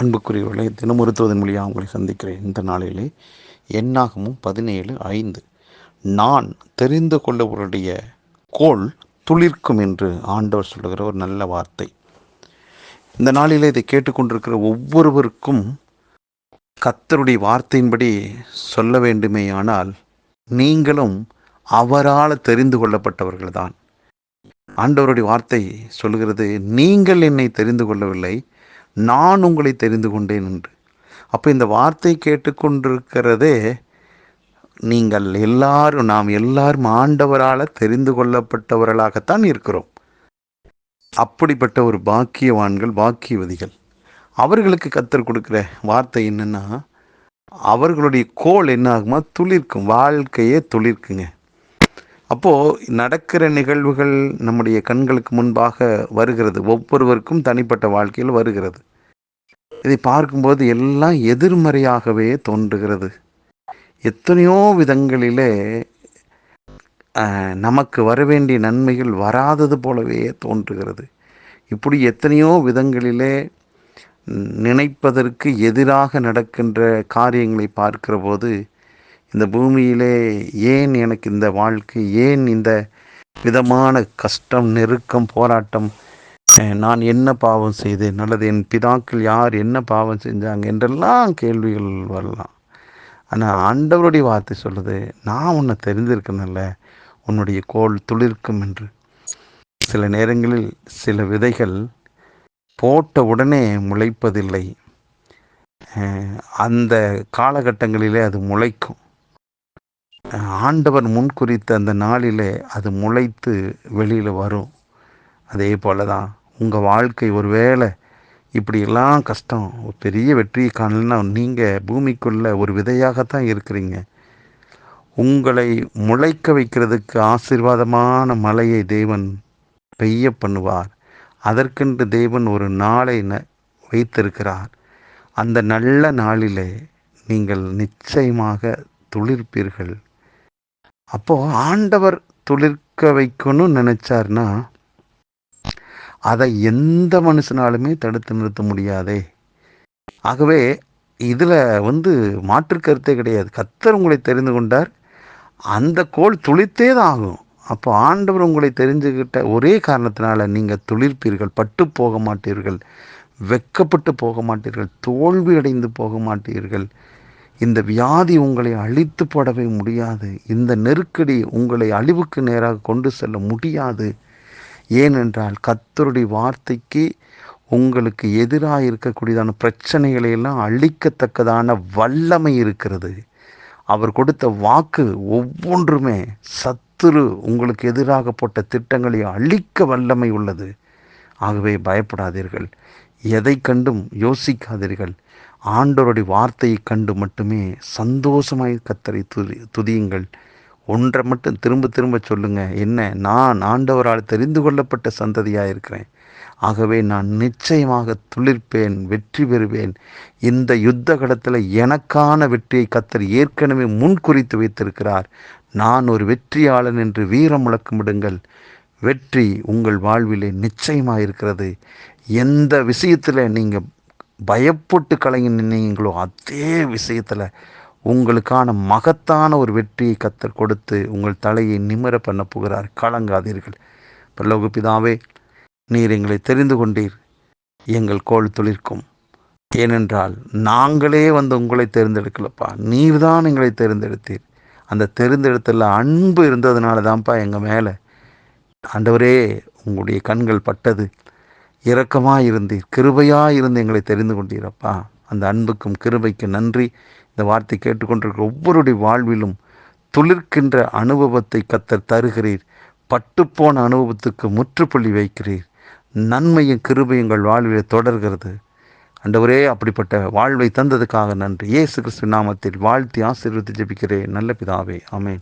அன்புக்குரியவர்களை தினமுறுத்துவதன் மொழியாக உங்களை சந்திக்கிறேன். இந்த நாளிலே எண்ணாகமும் பதினேழு ஐந்து. நான் தெரிந்து கொள்ளவருடைய கோல் துளிர்க்கும் என்று ஆண்டவர் சொல்லுகிற ஒரு நல்ல வார்த்தை. இந்த நாளிலே இதை கேட்டுக்கொண்டிருக்கிற ஒவ்வொருவருக்கும் கத்தருடைய வார்த்தையின்படி சொல்ல வேண்டுமேயானால் நீங்களும் அவரால் தெரிந்து கொள்ளப்பட்டவர்கள்தான். ஆண்டவருடைய வார்த்தை சொல்லுகிறது நீங்கள் என்னை தெரிந்து கொள்ளவில்லை நான் உங்களை தெரிந்து கொண்டேன் என்று. அப்போ இந்த வார்த்தை கேட்டுக்கொண்டிருக்கிறதே நீங்கள் எல்லாரும் நாம் எல்லாரும் ஆண்டவரால் தெரிந்து கொள்ளப்பட்டவர்களாகத்தான் இருக்கிறோம். அப்படிப்பட்ட ஒரு பாக்கியவான்கள் பாக்கியவதிகள். அவர்களுக்கு கத்தர் கொடுக்குற வார்த்தை என்னென்னா அவர்களுடைய கோல் என்ன ஆகுமா துளிர்க்கும் வாழ்க்கையே துளிர்க்குங்க. அப்போது நடக்கிற நிகழ்வுகள் நம்முடைய கண்களுக்கு முன்பாக வருகிறது. ஒவ்வொருவருக்கும் தனிப்பட்ட வாழ்க்கையில் வருகிறது. இதை பார்க்கும்போது எல்லாம் எதிர்மறையாகவே தோன்றுகிறது. எத்தனையோ விதங்களிலே நமக்கு வர வேண்டிய நன்மைகள் வராதது போலவே தோன்றுகிறது. இப்படி எத்தனையோ விதங்களிலே நினைப்பதற்கு எதிராக நடக்கின்ற காரியங்களை பார்க்கிற போது இந்த பூமியிலே ஏன் எனக்கு இந்த வாழ்க்கை ஏன் இந்த விதமான கஷ்டம் நெருக்கம் போராட்டம் நான் என்ன பாவம் செய்தேன்? அல்லது என் பிதாக்கள் யார்? என்ன பாவம் செஞ்சாங்க? என்றெல்லாம் கேள்விகள் வரலாம். ஆனால் ஆண்டவருடைய வார்த்தை சொல்லுது நான் உன்னை தெரிந்திருக்கேன்ல உன்னுடைய கோல் துளிர்க்கும் என்று. சில நேரங்களில் சில விதைகள் போட்ட உடனே முளைப்பதில்லை. அந்த காலகட்டங்களிலே அது முளைக்கும். ஆண்டவர் முன்குறித்த அந்த நாளிலே அது முளைத்து வெளியில் வரும். அதே போல தான் உங்கள் வாழ்க்கை ஒரு வேளை இப்படியெல்லாம் கஷ்டம் ஒரு பெரிய வெற்றியை காணலன்னா நீங்கள் பூமிக்குள்ளே ஒரு விதையாகத்தான் இருக்கிறீங்க. உங்களை முளைக்க வைக்கிறதுக்கு ஆசீர்வாதமான மழையை தேவன் பெய்ய பண்ணுவார். அதற்கென்று தேவன் ஒரு நாளை ந வைத்திருக்கிறார். அந்த நல்ல நாளிலே நீங்கள் நிச்சயமாக துளிர்ப்பீர்கள். அப்போது ஆண்டவர் துளிர்க்க வைக்கணும்னு நினச்சார்னா அதை எந்த மனுஷனாலுமே தடுத்து நிறுத்த முடியாதே. ஆகவே இதில் வந்து மாற்று கருத்தே கிடையாது. கத்தர் உங்களை தெரிந்து கொண்டார். அந்த கோல் துளித்தே தான் ஆகும். அப்போ ஆண்டவர் உங்களை தெரிஞ்சுக்கிட்ட ஒரே காரணத்தினால நீங்கள் துளிர்ப்பீர்கள் பட்டு போக மாட்டீர்கள் வெக்கப்பட்டு போக மாட்டீர்கள் தோல்வி அடைந்து போக மாட்டீர்கள். இந்த வியாதி உங்களை அழித்து போடவே முடியாது. இந்த நெருக்கடி உங்களை அழிவுக்கு நேராக கொண்டு செல்ல முடியாது. ஏனென்றால் கத்தருடைய வார்த்தைக்கு உங்களுக்கு எதிராக இருக்கக்கூடியதான பிரச்சனைகளை எல்லாம் அழிக்கத்தக்கதான வல்லமை இருக்கிறது. அவர் கொடுத்த வாக்கு ஒவ்வொன்றுமே சத்துரு உங்களுக்கு எதிராக போட்ட திட்டங்களை அழிக்க வல்லமை உள்ளது. ஆகவே பயப்படாதீர்கள். எதை கண்டும் யோசிக்காதீர்கள். ஆண்டோருடைய வார்த்தையை கண்டு மட்டுமே சந்தோஷமாய் கத்தரை துதி துதியுங்கள். ஒன்றை மட்டும் திரும்ப திரும்ப சொல்லுங்க. என்ன? நான் ஆண்டவரால் தெரிந்து கொள்ளப்பட்ட சந்ததியாக இருக்கிறேன் ஆகவே நான் நிச்சயமாக துளிர்ப்பேன் வெற்றி பெறுவேன். இந்த யுத்த கடத்தில் எனக்கான வெற்றியை கத்தர் ஏற்கனவே முன்குறித்து வைத்திருக்கிறார். நான் ஒரு வெற்றியாளன் என்று வீரம் முழக்கமிடுங்கள். வெற்றி உங்கள் வாழ்விலே நிச்சயமாக இருக்கிறது எந்த விஷயத்தில் நீங்கள் பயப்பட்டு கலங்கி நின்னீங்களோ அதே விஷயத்தில் உங்களுக்கான மகத்தான ஒரு வெற்றியை கத்தர் கொடுத்து உங்கள் தலையை நிமிர பண்ண போகிறார். கலங்காதீர்கள். பல்லோகு நீர் எங்களை தெரிந்து கொண்டீர். எங்கள் கோல் துளிர்க்கும். ஏனென்றால் நாங்களே வந்து உங்களை தேர்ந்தெடுக்கலப்பா. நீர் தான் எங்களை தேர்ந்தெடுத்தீர். அந்த தேர்ந்தெடுத்தல அன்பு இருந்ததுனால தான்ப்பா எங்கள் மேலே. ஆண்டவரே உங்களுடைய கண்கள் பட்டது. இரக்கமாக இருந்தீர். கிருபையாக இருந்து எங்களை தெரிந்து கொண்டீரப்பா அந்த அன்புக்கும் கிருபைக்கும் நன்றி. இந்த வார்த்தை கேட்டுக்கொண்டிருக்கிற ஒவ்வொருடைய வாழ்விலும் துளிர்க்கின்ற அனுபவத்தை கத்தர் தருகிறீர். பட்டுப்போன அனுபவத்துக்கு முற்றுப்புள்ளி வைக்கிறீர். நன்மையும் கிருபையுங்கள் வாழ்வில் தொடர்கிறது. அண்டவரே அப்படிப்பட்ட வாழ்வை தந்ததுக்காக நன்றி. இயேசு கிறிஸ்து நாமத்தில் வாழ்த்தி ஆசீர்வதி ஜெபிக்கிறேன். நல்ல பிதாவே ஆமேன்.